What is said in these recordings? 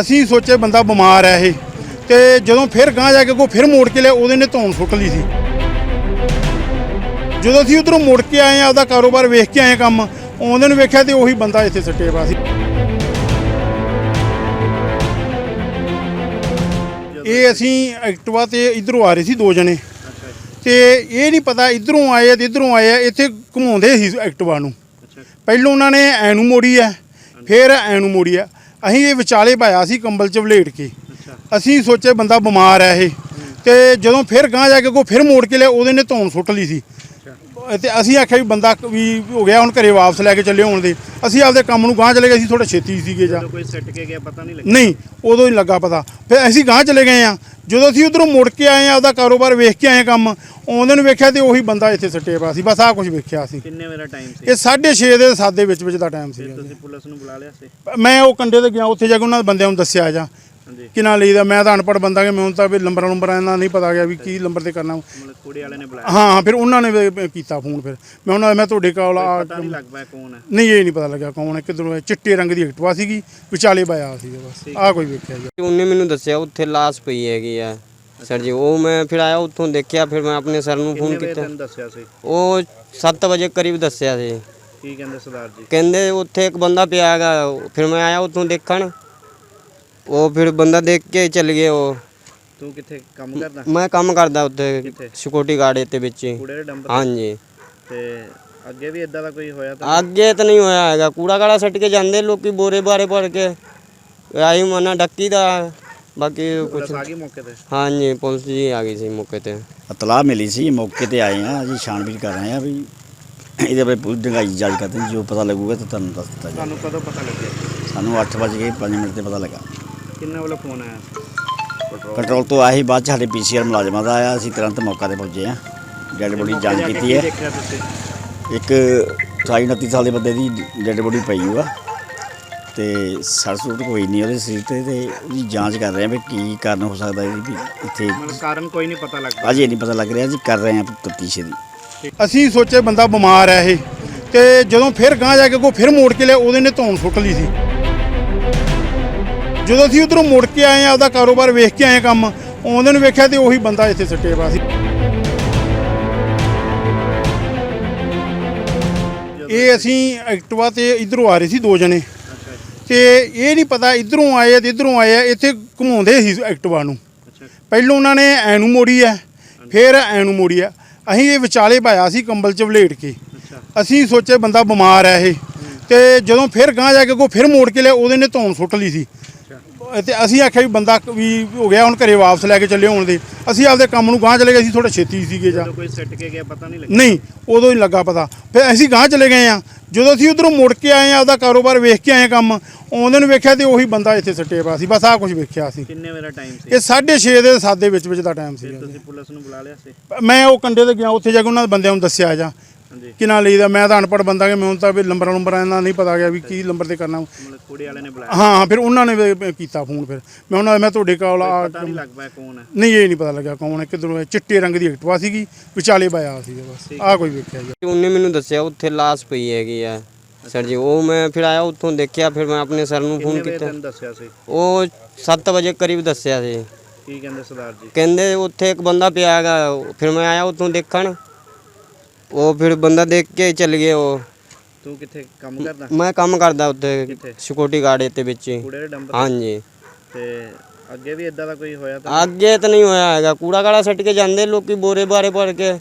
ਅਸੀਂ ਸੋਚੇ ਬੰਦਾ ਬਿਮਾਰ ਹੈ ਇਹ ਤੇ ਜਦੋਂ ਫਿਰ ਗਾਂ ਜਾ ਕੇ ਕੋ ਫਿਰ ਮੋੜ ਕੇ ਲਿਆ ਉਹਦੇ ਨੇ ਧੌਣ ਸੁੱਟ ਲਈ ਸੀ। ਜਦੋਂ ਅਸੀਂ ਉਧਰੋਂ ਮੁੜ ਕੇ ਆਏ ਆ ਉਹਦਾ ਕਾਰੋਬਾਰ ਵੇਖ ਕੇ ਆਏ ਕੰਮ ਆਉਂਦੇ ਨੂੰ ਵੇਖਿਆ ਤੇ ਉਹੀ ਬੰਦਾ ਇੱਥੇ ਸੱਟੇ ਪਾ ਸੀ। ਇਹ ਅਸੀਂ ਐਕਟਿਵਾ ਤੇ ਇਧਰੋਂ ਆ ਰਹੇ ਸੀ ਦੋ ਜਣੇ। ਤੇ ਇਹ ਨਹੀਂ ਪਤਾ ਇਧਰੋਂ ਆਏ ਆ ਤੇ ਇਧਰੋਂ ਆਏ ਆ ਇੱਥੇ ਘੁਮਾਉਂਦੇ ਸੀ ਐਕਟਿਵਾ ਨੂੰ। ਪਹਿਲੋਂ ਉਹਨਾਂ ਨੇ ਐ ਨੂੰ ਮੋੜੀ ਆ ਫਿਰ ਐ ਨੂੰ ਮੋੜੀ ਆ। ਅਸੀਂ ਇਹ ਵਿਚਾਲੇ ਪਾਇਆ ਸੀ ਕੰਬਲ ਚ ਵਲੇਟ ਕੇ। ਅਸੀਂ ਸੋਚੇ ਬੰਦਾ ਬਿਮਾਰ ਹੈ ਇਹ। ਤੇ ਜਦੋਂ ਫਿਰ ਗਾਂ ਜਾ ਕੇ ਕੋ ਫਿਰ ਮੋੜ ਕੇ ਲਿਆ ਉਹਦੇ ਨੇ ਧੌਣ ਸੁੱਟ ਲਈ ਸੀ। ਤੇ ਅਸੀਂ ਆਖਿਆ ਵੀ ਬੰਦਾ ਵੀ ਹੋ ਗਿਆ ਹੁਣ ਘਰੇ ਵਾਪਸ ਲੈ ਕੇ ਚੱਲੇ ਹੋਣ ਦੇ। ਅਸੀਂ ਆਪਦੇ ਕੰਮ ਨੂੰ ਗਾਂ ਚਲੇ ਗਏ ਸੀ ਥੋੜਾ ਛੇਤੀ ਸੀਗੇ ਜਾਂ ਕੋਈ ਸੱਟ ਕੇ ਗਿਆ ਪਤਾ ਨਹੀਂ ਲੱਗਿਆ। ਨਹੀਂ ਉਦੋਂ ਹੀ ਲੱਗਾ ਪਤਾ। ਫਿਰ ਅਸੀਂ ਗਾਂ ਚਲੇ ਗਏ ਆ ਜਦੋਂ ਅਸੀਂ ਉਧਰੋਂ ਮੁੜ ਕੇ ਆਏ ਆ ਉਹਦਾ ਕਾਰੋਬਾਰ ਵੇਖ ਕੇ ਆਏ ਕੰਮ ਆਉਂਦੇ ਨੂੰ ਵੇਖਿਆ ਤੇ ਉਹੀ ਬੰਦਾ ਇੱਥੇ ਸੱਟੇ ਪਾ ਸੀ ਬਸ ਆਹ ਕੁਝ ਵੇਖਿਆ ਸੀ ਕਿੰਨੇ ਵੇਲਾ ਟਾਈਮ ਸੀ? ਇਹ 6:30 ਦੇ 7 ਦੇ ਵਿੱਚ ਵਿੱਚ ਦਾ ਟਾਈਮ ਸੀ ਤੁਸੀਂ ਪੁਲਿਸ ਨੂੰ ਬੁਲਾ ਲਿਆ ਸੀ? ਮੈਂ ਉਹ ਕੰਡੇ ਤੇ ਗਿਆ ਉੱਥੇ ਜਾ ਕੇ ਉਹਨਾਂ ਦੇ ਬੰਦਿਆਂ ਨੂੰ ਦੱਸਿਆ ਜਾਂ। ਹਾਂਜੀ। ਕਿ ਨਾ ਲਈਦਾ? ਮੈਂ ਤਾਂ ਅਨਪੜ੍ਹ ਬੰਦਾ ਕਿ ਮੈਨੂੰ ਤਾਂ ਵੀ ਨੰਬਰਾਂ ਨੰਬਰਾਂ ਦਾ ਨਹੀਂ ਪਤਾ ਗਿਆ ਵੀ ਕੀ ਨੰਬਰ ਤੇ ਕਰਨਾ। ਮਤਲਬ ਕੁੜੀ ਵਾਲੇ ਨੇ ਬੁਲਾਇਆ। ਹਾਂ ਫਿਰ ਉਹਨਾਂ ਨੇ ਵੀ ਕੀਤਾ ਫੋਨ ਫਿਰ। ਮੈਂ ਉਹਨਾਂ ਮੈਂ ਤੁਹਾਡੇ ਕੋਲ ਆ ਪਤਾ ਨਹੀਂ ਲੱਗ ਕੌਣ ਹੈ। ਨਹੀਂ ਇਹ ਨਹੀਂ ਪਤਾ ਲੱਗਿਆ ਕੌਣ ਹੈ। ਕਿੱਧਰੋਂ ਹੈ ਚਿੱਟੇ ਰੰਗ ਦੀ ਐਕਟਵਾ ਸੀਗੀ ਵਿਚਾਲੇ ਪਾਇਆ ਸੀਗਾ ਬਸ। ਆਹ ਕੋਈ ਵੇਖਿਆ ਜੀ। ਉਹਨੇ ਮੈਨੂੰ ਦੱਸਿਆ ਉੱਥੇ ਲਾਸ਼ ਪਈ ਹੈਗੀ ਆ ਸਰ ਜੀ। ਉਹ ਮੈਂ ਫਿਰ ਆਇਆ ਉੱਥੋਂ ਦੇਖਿਆ ਫਿਰ ਮੈਂ ਆਪਣੇ ਸਰ ਨੂੰ ਕਿੰਨੇ ਫੋਨ ਕੀਤਾ। ਤੈਨੂੰ ਦੱਸਿਆ ਸੀ? ਉਹ 7 ਵਜੇ ਕਰੀਬ ਦੱਸਿਆ ਸੀ। ਕੀ ਕਹਿੰਦੇ ਸਰਦਾਰ ਜੀ? ਕਹਿੰਦੇ ਉੱਥੇ ਇੱਕ ਬੰਦਾ ਪਿਆ ਹੈਗਾ ਫਿਰ ਮੈਂ ਆਇਆ ਉੱਥੋਂ ਦੇਖਣ। ਉਹ ਫਿਰ ਬੰਦਾ ਦੇਖ ਕੇ ਚੱਲ ਗਏ ਉਹ। ਤੂੰ ਕਿੱਥੇ ਕੰਮ ਕਰਦਾ? ਮੈਂ ਕੰਮ ਕਰਦਾ ਉੱਥੇ ਕਿੱਥੇ? ਸਿਕਿਉਰਿਟੀ ਗਾਰਡ ਦੇ ਵਿੱਚ ਹੀ। ਕੂੜੇ ਦੇ ਡੰਪ ਹਾਂਜੀ। ਤੇ ਅੱਗੇ ਵੀ ਇਦਾਂ ਦਾ ਕੋਈ ਹੋਇਆ ਤਾਂ? ਅੱਗੇ ਤਾਂ ਨਹੀਂ ਹੋਇਆ ਹੈਗਾ। ਕੂੜਾ ਕਾੜਾ ਸੱਟ ਕੇ ਜਾਂਦੇ ਲੋਕੀ ਬੋਰੇ ਬਾਰੇ ਭਰ ਕੇ। ਆਈ ਮਨਾ ਡੱਕੀ ਦਾ। ਬਾਕੀ ਕੁਝ ਪੁਲਿਸ ਆ ਗਈ ਮੌਕੇ ਤੇ? ਹਾਂਜੀ ਪੁਲਿਸ ਜੀ ਆ ਗਈ ਸੀ ਮੌਕੇ ਤੇ। ਇਤਲਾਹ ਮਿਲੀ ਸੀ ਮੌਕੇ ਤੇ ਆਏ ਆ ਅਸੀਂ ਛਾਣਬੀਨ ਕਰ ਰਹੇ ਆ ਵੀ ਇਹਦੇ ਬਾਰੇ ਪੂਰੀ ਡੰਗਾਈ ਜਾਂਚ ਕਰਦੇ ਹਾਂ। ਜੋ ਪਤਾ ਲੱਗੂਗਾ ਤਾਂ ਤੁਹਾਨੂੰ ਦੱਸ ਦਿੱਤਾ ਜਾਏਗਾ ਤੁਹਾਨੂੰ ਕਦੋਂ ਪਤਾ ਲੱਗਿਆ? ਸਾਨੂੰ 8 ਵਜੇ ਗਏ 5 ਮਿੰਟ ਤੇ ਪਤਾ ਲੱਗਾ। ਕਿੰਨੇ ਵੱਲੋਂ ਫੋਨ ਆਇਆ? ਪੈਟਰੋਲ? ਕੰਟਰੋਲ ਤੋਂ ਸੀ ਬਾਅਦ ਚ ਸਾਡੇ ਪੀਸੀਆਰ ਮੁਲਾਜ਼ਮਾਂ ਦਾ ਆਇਆ ਅਸੀਂ ਤੁਰੰਤ ਮੌਕਾ ਤੇ ਪਹੁੰਚੇ ਆ ਡੈਡ ਬੋਡੀ ਜਾਂਚ ਕੀਤੀ ਹੈ। ਇੱਕ 28 29 ਸਾਲ ਦੇ ਬੰਦੇ ਦੀ ਡੈਡ ਬੋਡੀ ਪਈ ਹੋਆ ਤੇ ਸੱਟ ਸੁੱਟ ਕੋਈ ਨਹੀਂ ਉਹਦੇ ਸਰੀਰ ਤੇ ਤੇ ਉਹਦੀ ਜਾਂਚ ਕਰ ਰਹੇ ਆ ਵੀ ਕੀ ਕਾਰਨ ਹੋ ਸਕਦਾ ਇਹਦੀ ਵੀ ਇੱਥੇ ਕਾਰਨ ਕੋਈ ਨਹੀਂ ਪਤਾ ਲੱਗਦਾ। ਅਜੇ ਨਹੀਂ ਪਤਾ ਲੱਗ ਰਿਹਾ ਜੀ ਕਰ ਰਹੇ ਆ ਤਫਤੀਸ਼ ਦੀ। ਅਸੀਂ ਸੋਚੇ ਬੰਦਾ ਬਿਮਾਰ ਹੈ ਇਹ ਤੇ ਜਦੋਂ ਫਿਰ ਗਾਂ ਜਾ ਕੇ ਕੋ ਫਿਰ ਮੋੜ ਕੇ ਲਿਆ ਉਹਦੇ ਨੇ ਧੌਣ ਸੁੱਟ ਲਈ ਸੀ। ਜਦੋਂ ਅਸੀਂ ਉਧਰੋਂ ਮੁੜ ਕੇ ਆਏ ਆ ਉਹਦਾ ਕਾਰੋਬਾਰ ਵੇਖ ਕੇ ਆਏ ਕੰਮ ਆਉਂਦੇ ਨੂੰ ਵੇਖਿਆ ਤੇ ਉਹੀ ਬੰਦਾ ਇੱਥੇ ਸੱਟੇ ਪਾ ਸੀ। ਇਹ ਅਸੀਂ ਐਕਟਿਵਾ ਤੇ ਇਧਰੋਂ ਆ ਰਹੇ ਸੀ ਦੋ ਜਣੇ। ਤੇ ਇਹ ਨਹੀਂ ਪਤਾ ਇਧਰੋਂ ਆਏ ਤੇ ਇਧਰੋਂ ਆਏ ਆ ਇੱਥੇ ਘੁਮਾਉਂਦੇ ਸੀ ਐਕਟਿਵਾ ਨੂੰ। ਪਹਿਲੋਂ ਉਹਨਾਂ ਨੇ ਐ ਨੂੰ ਮੋੜੀ ਆ ਫਿਰ ਐ ਨੂੰ ਮੋੜੀ ਆ। ਅਸੀਂ ਇਹ ਵਿਚਾਲੇ ਪਾਇਆ ਸੀ ਕੰਬਲ ਚ ਵਲੇਟ ਕੇ। ਅਸੀਂ ਸੋਚੇ ਬੰਦਾ ਬਿਮਾਰ ਹੈ ਇਹ। ਤੇ ਜਦੋਂ ਫਿਰ ਗਾਂ ਜਾ ਕੇ ਕੋ ਫਿਰ ਮੋੜ ਕੇ ਲਿਆ ਉਹਦੇ ਨੇ ਧੌਣ ਸੁੱਟ ਲਈ ਸੀ। ਤੇ ਅਸੀਂ ਆਖਿਆ ਵੀ ਬੰਦਾ ਵੀ ਹੋ ਗਿਆ ਹੁਣ ਘਰੇ ਵਾਪਸ ਲੈ ਕੇ ਚੱਲੇ ਹੋਣ ਦੇ। ਅਸੀਂ ਆਪਦੇ ਕੰਮ ਨੂੰ ਗਾਂ ਚਲੇ ਗਏ ਸੀ ਥੋੜਾ ਛੇਤੀ ਸੀਗੇ ਜਾਂ। ਕੋਈ ਸੱਟ ਕੇ ਗਿਆ ਪਤਾ ਨਹੀਂ ਲੱਗਿਆ। ਨਹੀਂ ਉਦੋਂ ਹੀ ਲੱਗਾ ਪਤਾ। ਫਿਰ ਅਸੀਂ ਗਾਂ ਚਲੇ ਗਏ ਆ। ਜਦੋਂ ਅਸੀਂ ਉਧਰੋਂ ਮੁੜ ਕੇ ਆਏ ਆ ਉਹਦਾ ਕਾਰੋਬਾਰ ਵੇਖ ਕੇ ਆਏ ਕੰਮ ਆਉਂਦੇ ਨੂੰ ਵੇਖਿਆ ਤੇ ਉਹੀ ਬੰਦਾ ਇੱਥੇ ਸੱਟੇ ਪਾ ਸੀ ਬਸ ਆਹ ਕੁਝ ਵੇਖਿਆ ਸੀ। ਕਿੰਨੇ ਵੇਲਾ ਟਾਈਮ ਸੀ? ਇਹ 6:30 ਦੇ 7 ਦੇ ਵਿੱਚ ਵਿੱਚ ਦਾ ਟਾਈਮ ਸੀ ਤੁਸੀਂ ਪੁਲਿਸ ਨੂੰ ਬੁਲਾ ਲਿਆ ਸੀ? ਮੈਂ ਉਹ ਕੰਡੇ ਤੇ ਗਿਆ ਉੱਥੇ ਜਾ ਕੇ ਉਹਨਾਂ ਦੇ ਬੰਦਿਆਂ ਨੂੰ ਦੱਸਿਆ ਜਾਂ। ਕਿ ਨਾ ਲਈਦਾ ਮੈਂ ਤਾਂ ਅਨਪੜ੍ਹ ਬੰਦਾ ਕਿ ਮੈਨੂੰ ਤਾਂ ਵੀ ਨੰਬਰਾਂ ਨੰਬਰਾਂ ਦਾ ਨਹੀਂ ਪਤਾ ਗਿਆ ਵੀ ਕੀ ਨੰਬਰ ਤੇ ਕਰਨਾ। ਮਤਲਬ ਕੁੜੀ ਵਾਲੇ ਨੇ ਬੁਲਾਇਆ। ਹਾਂ ਫਿਰ ਉਹਨਾਂ ਨੇ ਵੀ ਕੀਤਾ ਫੋਨ ਫਿਰ। ਮੈਂ ਉਹਨਾਂ ਮੈਂ ਤੁਹਾਡੇ ਕੋਲ ਆ ਪਤਾ ਨਹੀਂ ਲੱਗ ਕੌਣ ਹੈ। ਨਹੀਂ ਇਹ ਨਹੀਂ ਪਤਾ ਲੱਗਿਆ ਕੌਣ ਹੈ ਕਿੱਧਰੋਂ ਹੈ ਚਿੱਟੇ ਰੰਗ ਦੀ ਐਕਟਵਾ ਸੀਗੀ ਵਿਚਾਲੇ ਪਾਇਆ ਸੀਗਾ ਬਸ। ਆਹ ਕੋਈ ਵੇਖਿਆ ਜੀ। ਉਹਨੇ ਮੈਨੂੰ ਦੱਸਿਆ ਉੱਥੇ ਲਾਸ਼ ਪਈ ਹੈਗੀ ਆ ਸਰ ਜੀ। ਉਹ ਮੈਂ ਫਿਰ ਆਇਆ ਉੱਥੋਂ ਦੇਖਿਆ ਫਿਰ ਮੈਂ ਆਪਣੇ ਸਰ ਨੂੰ ਫੋਨ ਕੀਤਾ। ਦੱਸਿਆ ਸੀ? ਉਹ 7 ਵਜੇ ਕਰੀਬ ਦੱਸਿਆ ਸੀ। ਕੀ ਕਹਿੰਦੇ ਸਰਦਾਰ ਜੀ? ਕਹਿੰਦੇ ਉੱਥੇ ਇੱਕ ਬੰਦਾ ਪਿਆ ਹੈਗਾ ਫਿਰ ਮੈਂ ਆਇਆ ਉੱਥੋਂ ਦੇਖਣ। ਉਹ ਫਿਰ ਬੰਦਾ ਦੇਖ ਕੇ ਚੱਲ ਗਏ ਉਹ। ਤੂੰ ਕਿੱਥੇ ਕੰਮ ਕਰਦਾ? ਮੈਂ ਕੰਮ ਕਰਦਾ ਉੱਥੇ ਕਿੱਥੇ? ਸਿਕਿਉਰਿਟੀ ਗਾਰਡ ਦੇ ਵਿੱਚ। ਹੀ। ਕੂੜੇ ਦੇ ਡੰਪ ਤੇ? ਹਾਂਜੀ। ਤੇ ਅੱਗੇ ਵੀ ਇਦਾਂ ਦਾ ਕੋਈ ਹੋਇਆ ਤਾਂ? ਅੱਗੇ ਤਾਂ ਨਹੀਂ ਹੋਇਆ ਹੈਗਾ। ਕੂੜਾ ਕਾੜਾ ਸੱਟ ਕੇ ਜਾਂਦੇ ਲੋਕੀ ਬੋਰੇ ਬਾਰੇ ਭਰ ਕੇ।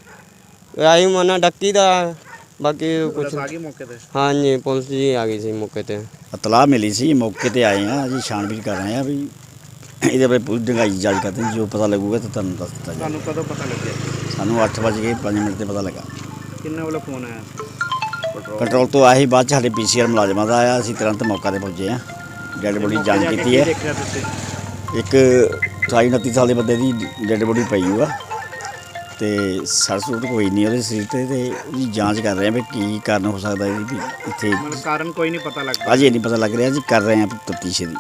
ਆਈ ਮਨਾ ਡੱਕੀ ਦਾ। ਬਾਕੀ ਕੁਝ ਪੁਲਿਸ ਆ ਗਈ ਮੌਕੇ ਤੇ? ਹਾਂਜੀ ਪੁਲਿਸ ਜੀ ਆ ਗਈ ਸੀ ਮੌਕੇ ਤੇ। ਇਤਲਾਹ ਮਿਲੀ ਸੀ ਮੌਕੇ ਤੇ ਆਏ ਆ ਅਸੀਂ ਛਾਣਬੀਨ ਕਰ ਰਹੇ ਆ ਵੀ ਇਹਦੇ ਬਾਰੇ ਪੂਰੀ ਡੰਗਾਈ ਜਾਂਚ ਕਰਦੇ ਹਾਂ। ਜੋ ਪਤਾ ਲੱਗੂਗਾ ਤਾਂ ਤੁਹਾਨੂੰ ਦੱਸ ਦਿੱਤਾ ਤੁਹਾਨੂੰ ਕਦੋਂ ਪਤਾ ਲੱਗਿਆ? ਸਾਨੂੰ 8 ਵਜੇ ਗਏ 5 ਮਿੰਟ ਤੇ ਪਤਾ ਲੱਗਾ। ਕਿੰਨੇ ਵੱਲੋਂ ਫੋਨ ਆਇਆ? ਕੰਟਰੋਲ ਤੋਂ ਆਇਆ ਸੀ ਬਾਅਦ ਚ ਸਾਡੇ ਪੀਸੀਆਰ ਮੁਲਾਜ਼ਮਾਂ ਦਾ ਆਇਆ ਅਸੀਂ ਤੁਰੰਤ ਮੌਕਾ ਤੇ ਪਹੁੰਚੇ ਆ ਡੈਡ ਬੋਡੀ ਜਾਂਚ ਕੀਤੀ ਹੈ। ਦੇਖਿਆ ਤੁਸੀਂ? ਇੱਕ 28 29 ਸਾਲ ਦੇ ਬੰਦੇ ਦੀ ਡੈਡ ਬੋਡੀ ਪਈ ਹੋਆ। ਤੇ ਸੱਟ ਸੁੱਟ ਕੋਈ ਨਹੀਂ ਉਹਦੇ ਸਰੀਰ ਤੇ ਤੇ ਉਹਦੀ ਜਾਂਚ ਕਰ ਰਹੇ ਆ ਵੀ ਕੀ ਕਾਰਨ ਹੋ ਸਕਦਾ ਇਹਦੀ ਵੀ ਇੱਥੇ ਮਤਲਬ ਕਾਰਨ ਕੋਈ ਨਹੀਂ ਪਤਾ ਲੱਗਦਾ। ਅਜੇ ਨਹੀਂ ਪਤਾ ਲੱਗ ਰਿਹਾ ਜੀ ਕਰ ਰਹੇ ਆ ਤਫਤੀਸ਼ ਦੀ